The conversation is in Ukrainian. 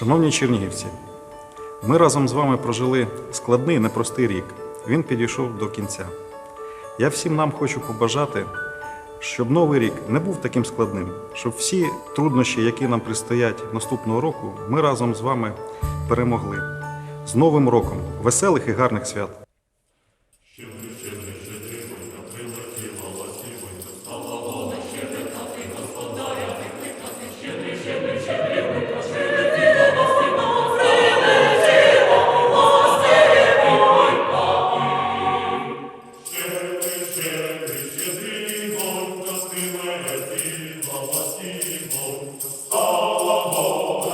Шановні чернігівці, ми разом з вами прожили складний непростий рік. Він підійшов до кінця. Я всім нам хочу побажати, щоб новий рік не був таким складним, щоб всі труднощі, які нам пристоять наступного року, ми разом з вами перемогли. З Новим роком! Веселих і гарних свят! Ще вище не жити, отримати волосі, стало. Слава Богу,